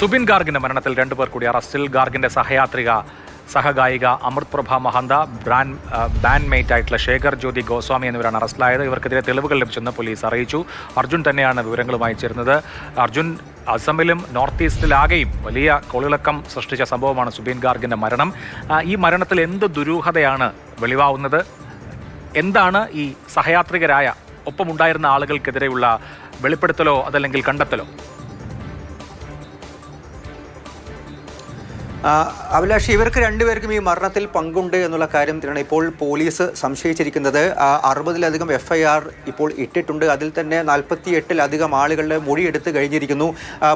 സുബിൻ ഗാർഗിന്റെ മരണത്തിൽ രണ്ടുപേർ കൂടി അറസ്റ്റിൽ. ഗാർഗിന്റെ സഹയാത്രിക സഹഗായിക Amrit Prabha Mahanta brand band mate ആയിട്ടുള്ള ശേഖർ ജ്യോതി ഗോസ്വാമി എന്നിവരാണ് അറസ്റ്റിലായത്. ഇവർക്കെതിരെ തെളിവുകൾ ലഭിച്ചെന്ന് പോലീസ് അറിയിച്ചു. അർജുൻ തന്നെയാണ് വിവരങ്ങളുമായി ചേരുന്നത് അർജുൻ അസമിലും നോർത്ത് ഈസ്റ്റിലാകെയും വലിയ കൊളിളക്കം സൃഷ്ടിച്ച സംഭവമാണ് സുബീൻ ഗാർഗിന്റെ മരണം. ഈ മരണത്തിൽ എന്ത് ദുരൂഹതയാണ് വെളിവാവുന്നത്? എന്താണ് ഈ സഹയാത്രികരായ ഒപ്പമുണ്ടായിരുന്ന ആളുകൾക്കെതിരെയുള്ള വെളിപ്പെടുത്തലോ അതല്ലെങ്കിൽ കണ്ടെത്തലോ? അഭിലാഷ് ഇവർക്ക് രണ്ടുപേർക്കും ഈ മരണത്തിൽ പങ്കുണ്ട് എന്നുള്ള കാര്യം തന്നെയാണ് ഇപ്പോൾ പോലീസ് സംശയിച്ചിരിക്കുന്നത്. അറുപതിലധികം എഫ് ഐ ആർ ഇപ്പോൾ ഇട്ടിട്ടുണ്ട്. അതിൽ തന്നെ നാൽപ്പത്തി എട്ടിലധികം ആളുകളുടെ മൊഴിയെടുത്ത് കഴിഞ്ഞിരിക്കുന്നു.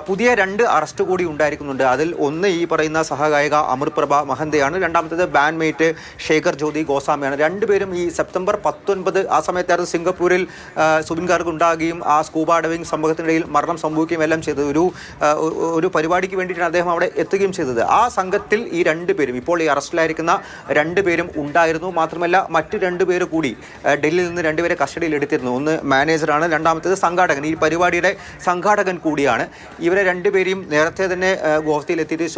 പുതിയ രണ്ട് അറസ്റ്റ് കൂടി ഉണ്ടായിരിക്കുന്നുണ്ട്. അതിൽ ഒന്ന് ഈ പറയുന്ന സഹഗായിക അമൃത്പ്രഭ മഹന്തയാണ്. രണ്ടാമത്തേത് ബാൻമേറ്റ് ശേഖർ ജ്യോതി ഗോസ്വാമിയാണ്. രണ്ടുപേരും ഈ സെപ്റ്റംബർ പത്തൊൻപത് ആ സമയത്തായിരുന്നു സിംഗപ്പൂരിൽ സുബിൻ ഗാർഗ് ഉണ്ടാകുകയും ആ സ്കൂബ ഡൈവിംഗ് സംഭവത്തിനിടയിൽ മരണം സംഭവിക്കുകയും എല്ലാം ചെയ്തത്. ഒരു ഒരു പരിപാടിക്ക് വേണ്ടിയിട്ടാണ് അദ്ദേഹം അവിടെ എത്തുകയും ചെയ്തത്. ആ സംഘത്തിൽ ഈ രണ്ടുപേരും ഇപ്പോൾ ഈ അറസ്റ്റിലായിരിക്കുന്ന രണ്ടുപേരും ഉണ്ടായിരുന്നു. മാത്രമല്ല മറ്റു രണ്ടുപേർ കൂടി ഡൽഹിയിൽ നിന്ന് രണ്ടുപേരെ കസ്റ്റഡിയിൽ എടുത്തിരുന്നു. ഒന്ന് മാനേജറാണ് രണ്ടാമത്തേത് സംഘാടകൻ. ഈ പരിപാടിയുടെ സംഘാടകൻ കൂടിയാണ്. ഇവരെ രണ്ടുപേരെയും നേരത്തെ തന്നെ ഗോഹത്തിയിൽ എത്തിയിട്ട്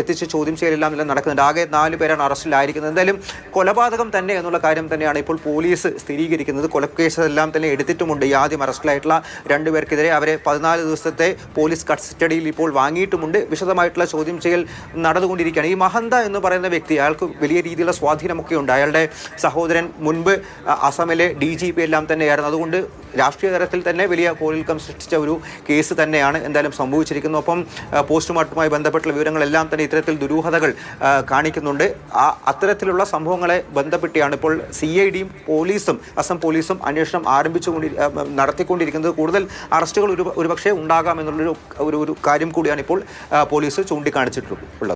എത്തിച്ച് ചോദ്യം ചെയ്യലെല്ലാം എല്ലാം നടക്കുന്നുണ്ട്. ആകെ നാല് പേരാണ് അറസ്റ്റിലായിരിക്കുന്നത്. എന്തായാലും കൊലപാതകം തന്നെ എന്നുള്ള കാര്യം തന്നെയാണ് ഇപ്പോൾ പോലീസ് സ്ഥിരീകരിക്കുന്നത്. കൊലക്കേസെല്ലാം തന്നെ എടുത്തിട്ടുമുണ്ട്. ഈ ആദ്യം അറസ്റ്റിലായിട്ടുള്ള രണ്ടുപേർക്കെതിരെ അവരെ പതിനാല് ദിവസത്തെ പോലീസ് കസ്റ്റഡിയിൽ ഇപ്പോൾ വാങ്ങിയിട്ടുമുണ്ട്. വിശദമായിട്ടുള്ള ചോദ്യം ചെയ്യൽ നടന്നുകൊണ്ടിരിക്കുകയാണ് ഈ മഹന്ത എന്ന് പറയുന്ന വ്യക്തി അയാൾക്ക് വലിയ രീതിയിലുള്ള സ്വാധീനമൊക്കെ ഉണ്ട്. അയാളുടെ സഹോദരൻ മുൻപ് അസമിലെ ഡി ജി പി എല്ലാം തന്നെയായിരുന്നു. അതുകൊണ്ട് രാഷ്ട്രീയ തലത്തിൽ തന്നെ വലിയ കോലിൽക്കം സൃഷ്ടിച്ച ഒരു കേസ് തന്നെയാണ് എന്തായാലും സംഭവിച്ചിരിക്കുന്നത്. ഒപ്പം പോസ്റ്റ്മോർട്ടവുമായി ബന്ധപ്പെട്ടുള്ള വിവരങ്ങളെല്ലാം തന്നെ ഇത്തരത്തിൽ ദുരൂഹതകൾ കാണിക്കുന്നുണ്ട്. ആ അത്തരത്തിലുള്ള സംഭവങ്ങളെ ബന്ധപ്പെട്ടിയാണ് ഇപ്പോൾ സി ഐ ഡിയും പോലീസും അസം പോലീസും അന്വേഷണം ആരംഭിച്ചു കൊണ്ടി നടത്തിക്കൊണ്ടിരിക്കുന്നത്. കൂടുതൽ അറസ്റ്റുകൾ ഒരു ഒരുപക്ഷെ ഉണ്ടാകാം എന്നുള്ളൊരു ഒരു ഒരു കാര്യം കൂടിയാണ് ഇപ്പോൾ പോലീസ് ചൂണ്ടിക്കാണിച്ചിട്ടുള്ളത്.